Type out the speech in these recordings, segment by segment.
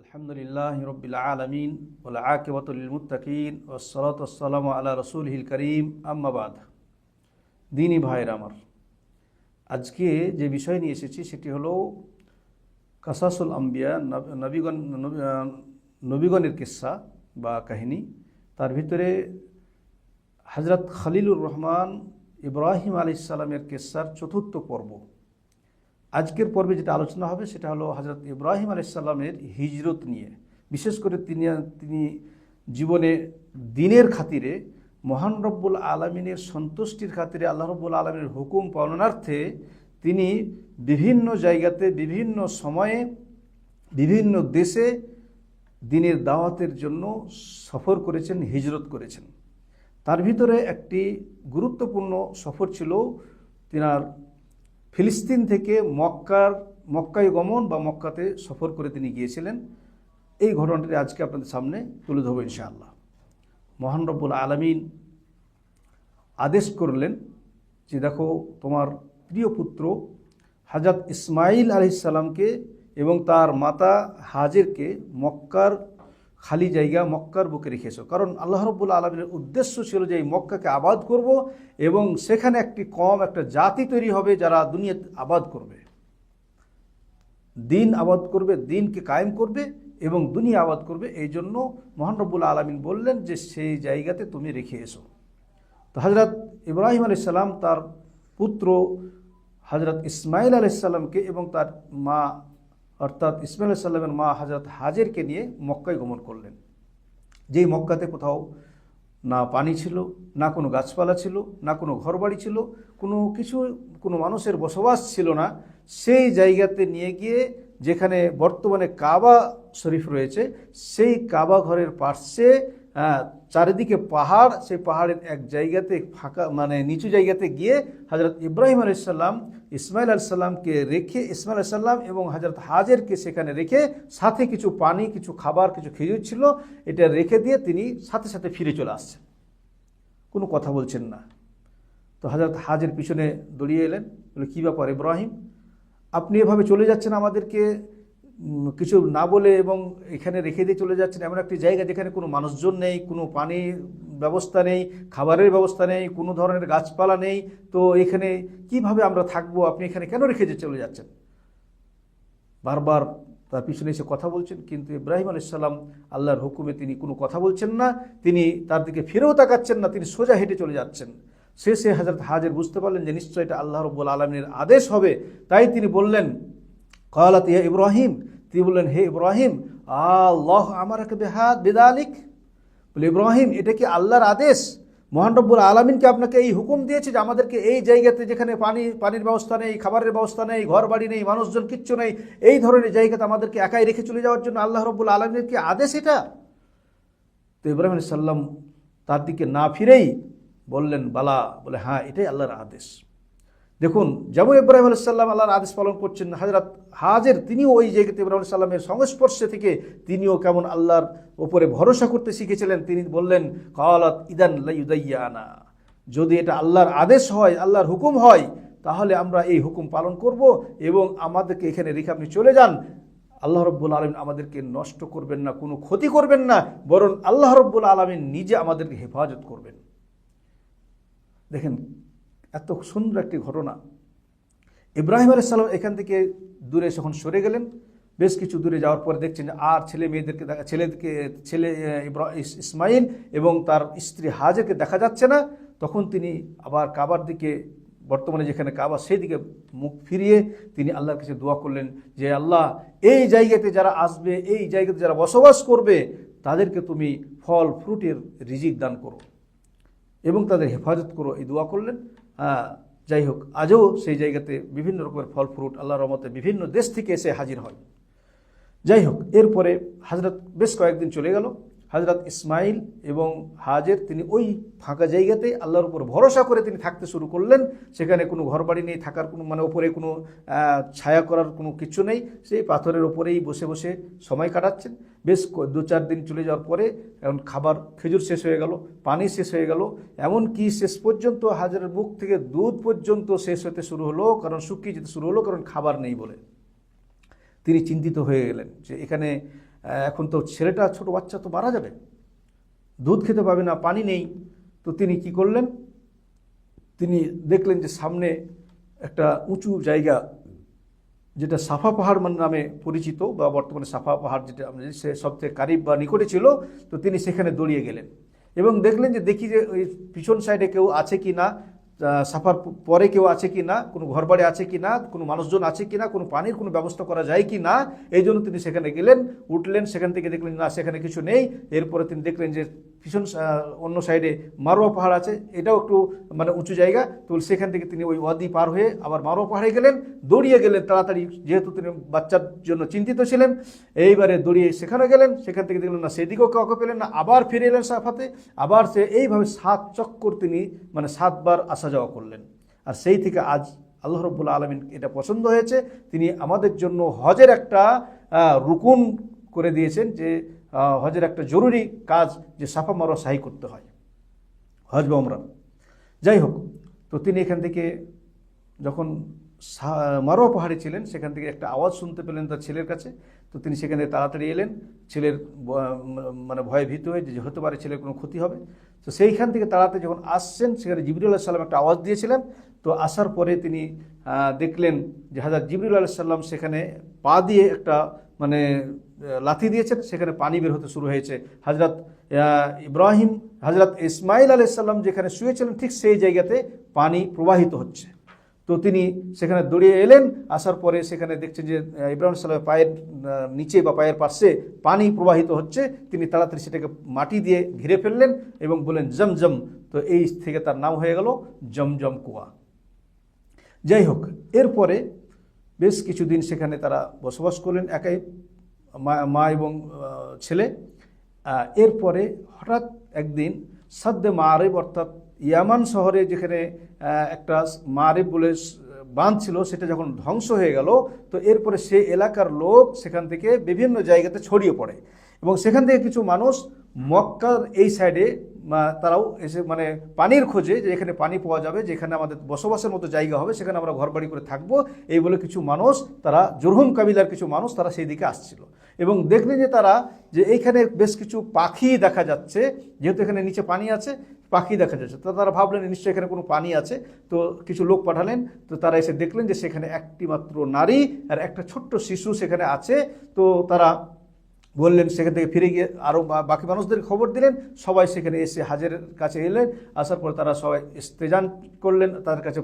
আলহামদুলিল্লাহ রবিল আলমিন আকিবতুল মুতাকিন ওসলাত আসসালাম আল্লাহ রসুল হিল করিম। আম্মাবাদ দিনই ভাইয়ের আমার, আজকে যে বিষয় নিয়ে এসেছি সেটি হল কাসাসুল আম্বিয়া নবীগণ নবীগণের কিসা বা কাহিনী। তার ভিতরে হজরত খালিলুর রহমান ইব্রাহিম আলি সালামের কেসার চতুর্থ পর্ব। আজকের পর্বে যেটা আলোচনা হবে সেটা হলো হজরত ইব্রাহিম আলাইসাল্লামের হিজরত নিয়ে। বিশেষ করে তিনি তিনি জীবনে দিনের খাতিরে, মহান রব্বুল আলমিনের সন্তুষ্টির খাতিরে, আল্লাহ রব্বুল আলমিনের হুকুম পালনার্থে তিনি বিভিন্ন জায়গাতে, বিভিন্ন সময়ে, বিভিন্ন দেশে দিনের দাওয়াতের জন্য সফর করেছেন, হিজরত করেছেন। তার ভিতরে একটি গুরুত্বপূর্ণ সফর ছিল তিনার ফিলিস্তিন থেকে মক্কার, মক্কায় গমন বা মক্কাতে সফর করে তিনি গিয়েছিলেন। এই ঘটনাটি আজকে আপনাদের সামনে তুলে ধরবো ইনশাআল্লাহ। মহান রব্বুল আলমিন আদেশ করলেন যে, দেখো, তোমার প্রিয় পুত্র হাজরত ইসমাইল আলহিসাল্লামকে এবং তার মাতা হাজেরকে মক্কার খালি জায়গা মক্কার বুকে রেখেছো। কারণ আল্লাহ রব্বুল আলমের উদ্দেশ্য ছিল যে এই মক্কাকে আবাদ করব এবং সেখানে একটি কম, একটা জাতি তৈরি হবে যারা দুনিয়া আবাদ করবে। দিন আবাদ করবে, দিনকে কায়েম করবে এবং দুনিয়া আবাদ করবে। এই জন্য মহান রব্বুল আলমিন বললেন যে সেই জায়গাতে তুমি রেখে এসো। তো হজরত ইব্রাহিম আলাইসাল্লাম তার পুত্র হজরত ইসমাইল আলাইসাল্লামকে এবং তার মা অর্থাৎ ইসমাইল সাল্লামের মা হাজরত হাজেরকে নিয়ে মক্কায় গমন করলেন। যেই মক্কাতে কোথাও না পানি ছিল, না কোনো গাছপালা ছিল, না কোনো ঘরবাড়ি ছিল, কোনো কিছু, কোনো মানুষের বসবাস ছিল না, সেই জায়গাতে নিয়ে গিয়ে যেখানে বর্তমানে কাবা শরীফ রয়েছে, সেই কাবা ঘরের পার্শ্বে চারিদিকে পাহাড়, সেই পাহাড়ের এক জায়গাতে ফাঁকা মানে নিচু জায়গাতে গিয়ে হজরত ইব্রাহিম আলাইসাল্লাম ইসমাইল আলাইসাল্লামকে রেখে ইসমাইল আলাইসাল্লাম এবং হজরত হাজেরকে সেখানে রেখে সাথে কিছু পানি, কিছু খাবার, কিছু খেজুর ছিল, এটা রেখে দিয়ে তিনি সাথে সাথে ফিরে চলে আসছেন। কোনো কথা বলছেন না। তো হজরত হাজের পিছনে দড়িয়ে এলেন, বলে, কী ব্যাপার ইব্রাহিম? আপনি এভাবে চলে যাচ্ছেন আমাদেরকে? কিছু না বলে এবং এখানে রেখে দিয়ে চলে যাচ্ছেন এমন একটি জায়গা যেখানে কোনো মানুষজন নেই, কোনো পানির ব্যবস্থা নেই, খাবারের ব্যবস্থা নেই, কোনো ধরনের গাছপালা নেই। তো এখানে কীভাবে আমরা থাকব? আপনি এখানে কেন রেখে যে চলে যাচ্ছেন? বারবার তার পিছনে এসে কথা বলছেন, কিন্তু ইব্রাহিম আলাইসাল্লাম আল্লাহর হুকুমে তিনি কোনো কথা বলছেন না। তিনি তার দিকে ফিরেও তাকাচ্ছেন না, তিনি সোজা হেঁটে চলে যাচ্ছেন। শেষে হাজরত হাজের বুঝতে পারলেন যে নিশ্চয় এটা আল্লাহ রব্বুল আলমিনের আদেশ হবে। তাই তিনি বললেন কালাত ইয়া ইব্রাহিম তিনি বললেন, হে ইব্রাহিম, আল্লাহ আমার একটা বেহাদ বেদালিক। বলে, ইব্রাহিম, এটা কি আল্লাহর আদেশ? মহান রব্বুল আলমিনকে আপনাকে এই হুকুম দিয়েছে যে আমাদেরকে এই জায়গাতে যেখানে পানি, পানির ব্যবস্থা নেই, খাবারের ব্যবস্থা নেই ঘর বাড়ি নেই, মানুষজন কিচ্ছু নেই, এই ধরনের জায়গাতে আমাদেরকে একাই রেখে চলে যাওয়ার জন্য আল্লাহ রব্বুল আলমিনের কি আদেশ এটা? তো ইব্রাহিম সাল্লাম তার দিকে না ফিরেই বললেন, বালা। বলে হ্যাঁ এটাই আল্লাহর আদেশ। দেখুন যেমন ইব্রাহিম আলাইসাল্লাম আল্লাহর আদেশ পালন করছেন। হাজরাত হাজের, তিনিও ওই জায়গাতে ইব্রাহিম সাল্লামের সংস্পর্শে থেকে তিনিও কেমন আল্লাহর ওপরে ভরসা করতে শিখেছিলেন। তিনি বললেন, কালাত ইদান লাইউদাইয়ানা যদি এটা আল্লাহর আদেশ হয়, আল্লাহর হুকুম হয়, তাহলে আমরা এই হুকুম পালন করব এবং আমাদেরকে এখানে রেখে আপনি চলে যান। আল্লাহ রব্বুল আলমিন আমাদেরকে নষ্ট করবেন না, কোনো ক্ষতি করবেন না, বরং আল্লাহ রব্বুল আলমিন নিজে আমাদেরকে হেফাজত করবেন। দেখেন এত সুন্দর একটি ঘটনা। ইব্রাহিম আলাইসাল্লাম এখান থেকে দূরে যখন সরে গেলেন, বেশ কিছু দূরে যাওয়ার পরে দেখছেন যে আর ছেলে মেয়েদেরকে দেখা, ছেলেদেরকে, ছেলে ইসমাইল এবং তার স্ত্রী হাজেরকে দেখা যাচ্ছে না। তখন তিনি আবার কাবার দিকে, বর্তমানে যেখানে কাবা, সেই দিকে মুখ ফিরিয়ে তিনি আল্লাহর কাছে দোয়া করলেন যে, আল্লাহ, এই জায়গাতে যারা আসবে, এই জায়গাতে যারা বসবাস করবে, তাদেরকে তুমি ফল, ফ্রুটের রিজিক দান করো এবং তাদের হেফাজত করো। এই দোয়া করলেন। যাই হোক, আজও সেই জায়গাতে বিভিন্ন রকমের ফল ফ্রুট আল্লাহর রহমতে বিভিন্ন দেশ থেকে এসে হাজির হয়। যাই হোক, এরপরে হাজরত বেশ কয়েকদিন চলে গেল। হাজরত ইসমাইল এবং হাজের তিনি ওই ফাঁকা জায়গাতে আল্লাহর উপর ভরসা করে তিনি থাকতে শুরু করলেন। সেখানে কোনো ঘরবাড়ি নেই, থাকার কোনো মানে ওপরে কোনো ছায়া করার কোনো কিছু নেই। সেই পাথরের ওপরেই বসে বসে সময় কাটাচ্ছেন। বেশ দু চার দিন চলে যাওয়ার পরে এখন খাবার খেজুর শেষ হয়ে গেল, পানি শেষ হয়ে গেল এমন কি শেষ পর্যন্ত হাজারের বুক থেকে দুধ পর্যন্ত শেষ হতে শুরু হলো, কারণ শুকিয়ে যেতে শুরু হলো, কারণ খাবার নেই বলে। তিনি চিন্তিত হয়ে গেলেন যে এখানে এখন তো ছেলেটা, ছোট বাচ্চা তো মারা যাবে। দুধ খেতে পাবে না, পানি নেই। তো তিনি কি করলেন? তিনি দেখলেন যে সামনে একটা উঁচু জায়গা যেটা সাফা পাহাড় নামে পরিচিত বা বর্তমানে সাফা পাহাড় যেটা সে সবচেয়ে কারিব বা নিকটে ছিল, তো তিনি সেখানে দৌড়িয়ে গেলেন। এবং দেখলেন যে দেখি যে ওই পিছন সাইডে কেউ আছে কি না সাফার পরে কেউ আছে কি না, কোনো ঘরবাড়ি আছে কি না, কোনো মানুষজন আছে কি না, কোনো পানির কোনো ব্যবস্থা করা যায় কি না, এই জন্য তিনি সেখানে গেলেন, উঠলেন, সেখান থেকে দেখলেন না, সেখানে কিছু নেই। এরপরে তিনি দেখলেন যে পিছন অন্য সাইডে মারোয়া পাহাড় আছে, এটাও একটু মানে উঁচু জায়গা, তো সেখান থেকে তিনি ওই ওয়াদি পার হয়ে আবার মারোয়া পাহাড়ে গেলেন, দৌড়িয়ে গেলেন তাড়াতাড়ি, যেহেতু তিনি বাচ্চার জন্য চিন্তিত ছিলেন, এইবারে দৌড়িয়ে সেখানে গেলেন, সেখান থেকে দেখলেন, না, সেদিকেও কাউকে পেলেন না, আবার ফিরে এলেন সাফাতে, আবার সে এইভাবে সাত চক্কর তিনি মানে সাতবার আসা যাওয়া করলেন। আর সেই থেকে আজ আল্লাহ রব্বুল আলমিন এটা পছন্দ হয়েছে, তিনি আমাদের জন্য হজের একটা রুকুন করে দিয়েছেন যে হজের একটা জরুরি কাজ যে সাফা মারোয়া সাহি করতে হয়। হজ বা ওমরা যাই হোক, তো তিনি এখান থেকে যখন মারোয়া পাহাড়ে ছিলেন, সেখান থেকে একটা আওয়াজ শুনতে পেলেন তার ছেলের কাছে। তো তিনি সেখান তাড়াতাড়ি এলেন। ছেলের মানে ভয়ে ভীত হয়ে যে হতে পারে ছেলের কোনো ক্ষতি হবে। তো সেইখান থেকে তাড়াতাড়ি যখন আসছেন, সেখানে জিবরুল্লাহ সাল্লাম একটা আওয়াজ দিয়েছিলেন। তো আসার পরে তিনি দেখলেন যে হাজার জিবরুল আলাহ সাল্লাম সেখানে পা দিয়ে একটা মানে লাথি দিয়েছেন। সেখানে পানি বের হতে শুরু হয়েছে। হাজরত ইব্রাহিম, হাজরত ইসমাইল আলাইসাল্লাম যেখানে শুয়েছিলেন, ঠিক সেই জায়গাতে পানি প্রবাহিত হচ্ছে। তো তিনি সেখানে দৌড়িয়ে এলেন। আসার পরে সেখানে দেখছেন যে ইব্রাহিম সাল্লামের পায়ের নিচে বা পায়ের পাশে পানি প্রবাহিত হচ্ছে। তিনি তাড়াতাড়ি সেটাকে মাটি দিয়ে ঘিরে ফেললেন এবং বললেন, জমজম। তো এই থেকে তার নাম হয়ে গেল, জমজম কুয়া। যাই হোক, এরপরে বেশ কিছুদিন সেখানে তারা বসবাস করলেন একাই, মা এবং ছেলে। এরপরে হঠাৎ একদিন সাদ্দে মারিব অর্থাৎ ইয়ামান শহরে যেখানে একটা মারিব বলে বাঁধ ছিল, সেটা যখন ধ্বংস হয়ে গেল, তো এরপরে সে এলাকার লোক সেখান থেকে বিভিন্ন জায়গাতে ছড়িয়ে পড়ে। এবং সেখান থেকে কিছু মানুষ মক্কার এই সাইডে তারাও এসে মানে পানির খোঁজে যে এখানে পানি পাওয়া যাবে, যেখানে আমাদের বসবাসের মতো জায়গা হবে, সেখানে আমরা ঘরবাড়ি করে থাকব। এই বলে কিছু মানুষ, তারা জুরহুম কাবিলার কিছু মানুষ, তারা সেই দিকে আসছিল। এবং দেখলেন যে তারা যে এইখানে বেশ কিছু পাখি দেখা যাচ্ছে, যেহেতু এখানে নিচে পানি আছে, পাখি দেখা যাচ্ছে। তো তারা ভাবলেন, নিশ্চয়ই এখানে কোনো পানি আছে। তো কিছু লোক পাঠালেন, তো তারা এসে দেখলেন যে সেখানে একটি মাত্র নারী আর একটা ছোট্ট শিশু সেখানে আছে। তো তারা বললেন, সেখান থেকে ফিরে গিয়ে আরও বাকি মানুষদের খবর দিলেন। সবাই সেখানে এসে হাজের কাছে এলেন। আসার পর তারা সবাই ইস্তেজান করলেন। তাদের কাছে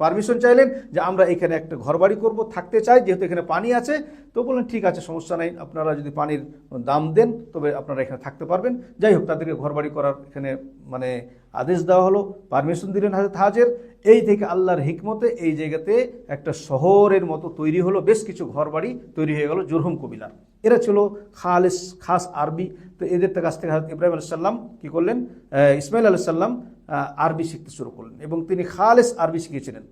পারমিশন চাইলেন যে, আমরা এখানে একটা ঘরবাড়ি করব, থাকতে চাই, যেহেতু এখানে পানি আছে। তো বললেন, ঠিক আছে, সমস্যা নেই। আপনারা যদি পানির দাম দেন, তবে আপনারা এখানে থাকতে পারবেন। যাই হোক, তাদেরকে ঘরবাড়ি করার এখানে মানে আদেশ দেওয়া হলো পারমিশন দিলেন হাজরত হাজের। এই থেকে আল্লাহর হিকমতে এই জায়গাতে একটা শহরের মতো তৈরি হলো, বেশ কিছু ঘরবাড়ি তৈরি হয়ে গেল জুরহুম কবিলার। এরা ছিল খালেস, খাস আরবি। তো এদের কাছ থেকে হাজরত ইব্রাহিম আলাইসাল্লাম কী করলেন? ইসমাইল আলাইসাল্লাম আরবি শিখতে শুরু করলেন এবং তিনি খালেস আরবি শিখেছিলেন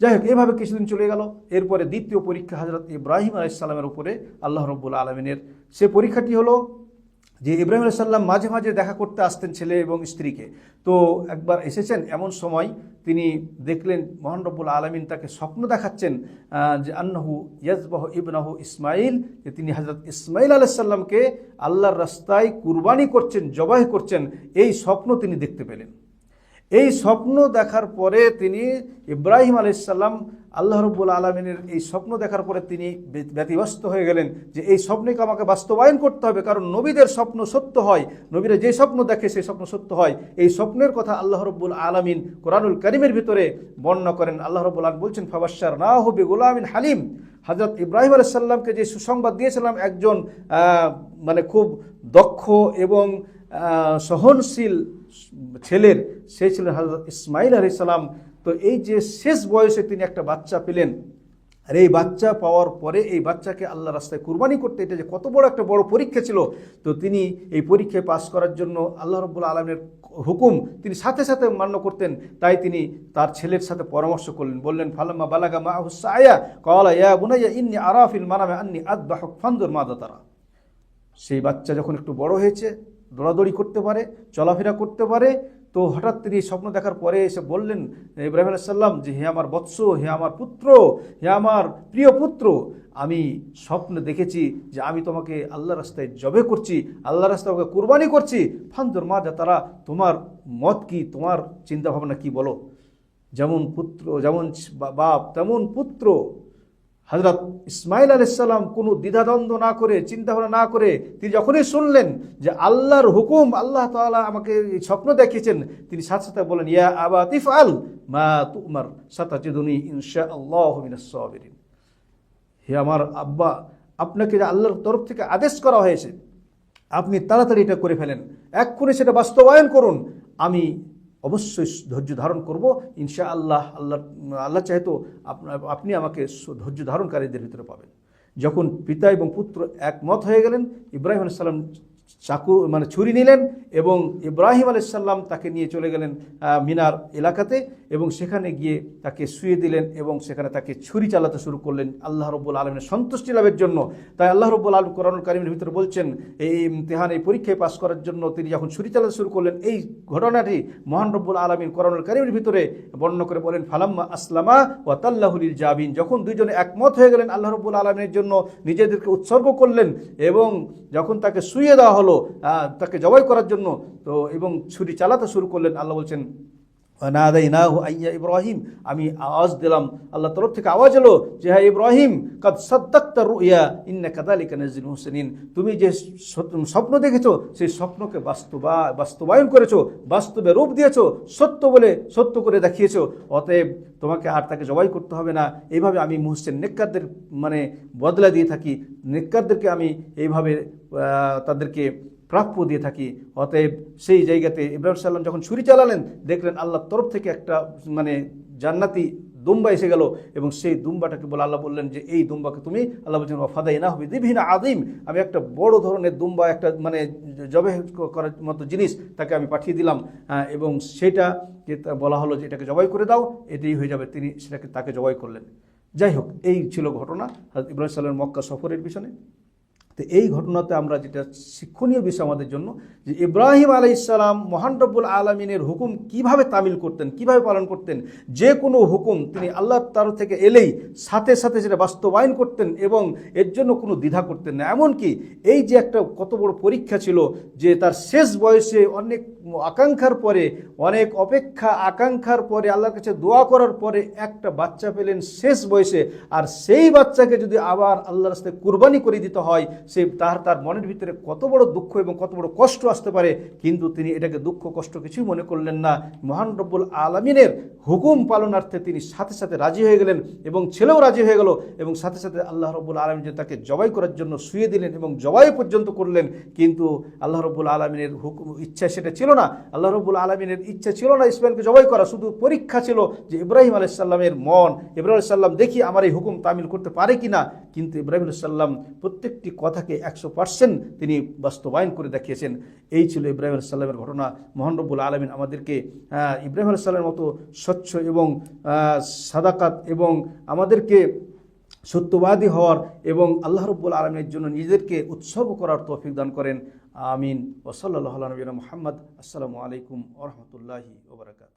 যাই হোক, এভাবে কিছুদিন চলে গেল। এরপরে দ্বিতীয় পরীক্ষা হজরত ইব্রাহিম আলাইসাল্লামের উপরে আল্লাহ রব্বুল আলমিনের। সে পরীক্ষাটি হলো যে ইব্রাহিম আলাইসাল্লাম মাঝে মাঝে দেখা করতে আসতেন ছেলে এবং স্ত্রীকে। তো একবার এসেছেন এমন সময় তিনি দেখলেন, মহান রব্বুল আলমিন তাকে স্বপ্ন দেখাচ্ছেন যে আন্নাহু ইয়াজবাহ ইবনাহু ইসমাইল যে তিনি হজরত ইসমাইল আলাইসাল্লামকে আল্লাহর রাস্তায় কুরবানি করছেন জবাহ করছেন, এই স্বপ্ন তিনি দেখতে পেলেন। এই স্বপ্ন দেখার পরে তিনি ইব্রাহিম আলাইসাল্লাম আল্লাহ রব্বুল আলমিনের এই স্বপ্ন দেখার পরে তিনি ব্য- ব্যতিব্যস্ত হয়ে গেলেন যে এই স্বপ্নকে আমাকে বাস্তবায়ন করতে হবে, কারণ নবীদের স্বপ্ন সত্য হয়, নবীরা যে স্বপ্ন দেখে সেই স্বপ্ন সত্য হয়। এই স্বপ্নের কথা আল্লাহ রব্বুল আলমিন কোরআনুল করিমের ভিতরে বর্ণনা করেন। আল্লাহ রব্বুল আলম বলছেন ফাবাসার না হবে গোলামিন হালিম। হজরত ইব্রাহিম আলাইসাল্লামকে যে সুসংবাদ দিয়েছিলাম, একজন মানে খুব দক্ষ এবং সহনশীল ছেলের, সে ছিলেন হজরত ইসমাইল আলাইসাল্লাম তো এই যে শেষ বয়সে তিনি একটা বাচ্চা পেলেন, আর এই বাচ্চা পাওয়ার পরে এই বাচ্চাকে আল্লাহ রাস্তায় কুরবানি করতে, এটা যে কত বড় একটা বড় পরীক্ষা ছিল, তো তিনি এই পরীক্ষায় পাশ করার জন্য আল্লাহ রব্বুল আলমের হুকুম তিনি সাথে সাথে মান্য করতেন, তাই তিনি তার ছেলের সাথে পরামর্শ করলেন, বললেন, ফালাম্মা বালাগা মা হুসায়া কলা ইয়া বুনাইয়া, ইন্নি আরাফিল মানামে আন্নি আদবাহক ফান্দুর মাদা তারা সেই বাচ্চা যখন একটু বড় হয়েছে, দৌড়াদৌড়ি করতে পারে, চলাফেরা করতে পারে তো হঠাৎ তিনি স্বপ্ন দেখার পরে এসে বললেন, ইব্রাহিম আলাইসাল্লাম যে হে আমার বৎস, হে আমার পুত্র, হে আমার প্রিয় পুত্র, আমি স্বপ্নে দেখেছি যে আমি তোমাকে আল্লাহ রাস্তায় জবে করছি আল্লাহ রাস্তায় ওকে কুরবানি করছি। ফান্দর মা যা তারা তোমার মত কি, তোমার চিন্তা ভাবনা কি বলো? যেমন পুত্র, যেমন বাপ, তেমন পুত্র। হজরত ইসমাইল আলাইসাল্লাম কোনো দ্বিধাদ্বন্দ্ব না করে চিন্তা ভাবনা না করে, তিনি যখনই শুনলেন যে আল্লাহর হুকুম, আল্লাহ তাআলা আমাকে স্বপ্ন দেখিয়েছেন, তিনি সাথে সাথে বলেন ইয়া আবা তিফ আল মা তুমার সাতাজিদুনি ইনশা আল্লাহ হে আমার আব্বা, আপনাকে যে আল্লাহর তরফ থেকে আদেশ করা হয়েছে, আপনি তাড়াতাড়ি এটা করে ফেলেন। এক্ষুনি সেটা বাস্তবায়ন করুন। আমি অবশ্যই ধৈর্য ধারণ করব। ইনশা আল্লাহ আল্লাহ আল্লাহ চাইতো তো আপনি আমাকে ধৈর্য ধারণকারীদের ভিতরে পাবেন। যখন পিতা এবং পুত্র একমত হয়ে গেলেন, ইব্রাহিম সাল্লাম চাকু মানে ছুরি নিলেন এবং ইব্রাহিম আলাইসাল্লাম তাকে নিয়ে চলে গেলেন মিনার এলাকাতে এবং সেখানে গিয়ে তাকে শুয়ে দিলেন এবং সেখানে তাকে ছুরি চালাতে শুরু করলেন। আল্লাহ রব্বুল আলমের সন্তুষ্টি লাভের জন্য। তাই আল্লাহ রব্বুল আলম কোরআন কারিমের ভিতরে বলছেন, এই ইমতেহান, এই পরীক্ষায় পাশ করার জন্য তিনি যখন ছুরি চালাতে শুরু করলেন, এই ঘটনাটি মহান রব্বুল আলমিন কোরআন কারিমের ভিতরে বর্ণনা করে বলেন, ফালাম্মা আসলামা ও তাল্লাহুলির জাবিন। যখন দুইজনে একমত হয়ে গেলেন, আল্লাহ রব্বুল আলমিনের জন্য নিজেদেরকে উৎসর্গ করলেন এবং যখন তাকে শুয়ে দেওয়া হলো তাকে জবাই করার জন্য তো এবং ছুরি চালাতে শুরু করলেন আল্লাহ বলছেন নাদাই না আইয়া ইব্রাহিম আমি আওয়াজ দিলাম আল্লাহ তরফ থেকে আওয়াজ এলো যে হ্যাঁ ইব্রাহিম, কাদ সাদ্দাক্তা রুইয়া ইন্না কাদালিকা নাজিল হুসেনিন তুমি যে স্বপ্ন দেখেছ, সেই স্বপ্নকে বাস্তবা, বাস্তবায়ন করেছ, বাস্তবে রূপ দিয়েছ, সত্য বলে সত্য করে দেখিয়েছো। অতএব তোমাকে আর তাকে জবাই করতে হবে না। এইভাবে আমি মুহসেন নেককারদের মানে বদলা দিয়ে থাকি। নেককারদেরকে আমি এইভাবে তাদেরকে প্রাপ্য দিয়ে থাকি। অতএব সেই জায়গাতে ইব্রাহিম সাল্লাম যখন ছুরি চালালেন, দেখলেন আল্লাহর তরফ থেকে একটা মানে জান্নাতি দুম্বা এসে গেল এবং সেই দুম্বাটাকে বলে আল্লাহ বললেন যে, এই দুম্বাকে তুমি, আল্লাহ বলছেন ফাদাই না হবে দিভিন আদিম আমি একটা বড় ধরনের দুম্বা, একটা মানে জবে করার মতো জিনিস তাকে আমি পাঠিয়ে দিলাম। এবং সেটা বলা হলো যে, এটাকে জবাই করে দাও। এটাই হয়ে যাবে, তিনি সেটাকে তাকে জবাই করলেন। যাই হোক, এই ছিল ঘটনা। ইব্রাহিম সাল্লামের মক্কা সফরের পিছনে। তো এই ঘটনাতে আমরা যেটা শিক্ষণীয় বিষয় আমাদের জন্য যে ইব্রাহিম আলাইসালাম মহান রব্বুল আলমিনের হুকুম কীভাবে তামিল করতেন, কীভাবে পালন করতেন, যে কোনো হুকুম তিনি আল্লাহ তার থেকে এলেই সাথে সাথে সেটা বাস্তবায়ন করতেন এবং এর জন্য কোনো দ্বিধা করতেন না। এমনকি এই যে একটা কত বড় পরীক্ষা ছিল যে তার শেষ বয়সে অনেক আকাঙ্ক্ষার পরে, অনেক অপেক্ষা আকাঙ্ক্ষার পরে, আল্লাহর কাছে দোয়া করার পরে একটা বাচ্চা পেলেন শেষ বয়সে, আর সেই বাচ্চাকে যদি আবার আল্লাহর রাস্তায় কুরবানি করে দিতে হয় সে তার তার মনের ভিতরে কত বড় দুঃখ এবং কত বড় কষ্ট আসতে পারে, কিন্তু তিনি এটাকে দুঃখ, কষ্ট কিছুই মনে করলেন না। মহান রব্বুল আলমিনের হুকুম পালনার্থে তিনি সাথে সাথে রাজি হয়ে গেলেন এবং ছেলেও রাজি হয়ে গেল এবং সাথে সাথে আল্লাহ রব্বুল আলমিন যে তাকে জবাই করার জন্য শুয়ে দিলেন এবং জবাই পর্যন্ত করলেন। কিন্তু আল্লাহ রব্বুল আলমিনের হুকুম, ইচ্ছা সেটা ছিল না। আল্লাহ রব্বুল আলমিনের ইচ্ছা ছিল না ইসমাইলকে জবাই করা। শুধু পরীক্ষা ছিল যে ইব্রাহিম আলাইসাল্লামের মন, ইব্রাহিম সাল্লাম দেখি আমার এই হুকুম তামিল করতে পারে কি না কিন্তু ইব্রাহিম সাল্লাম প্রত্যেকটি কথাকে একশো পার্সেন্ট তিনি বাস্তবায়ন করে দেখিয়েছেন। এই ছিল ইব্রাহিম সাল্লামের ঘটনা। মোহান রব্বুল আলমিন আমাদেরকে ইব্রাহিম সাল্লামের মতো স্বচ্ছ এবং সাদাকাত এবং আমাদেরকে সত্যবাদী হওয়ার এবং আল্লাহ রব্বুল আলমের জন্য নিজেদেরকে উৎসর্গ করার তৌফিক দান করেন। আমিন। ওসল্লাহ নবীন মোহাম্মদ। আসসালামু আলাইকুম ওরহমতুল্লাহি ওবরাকাত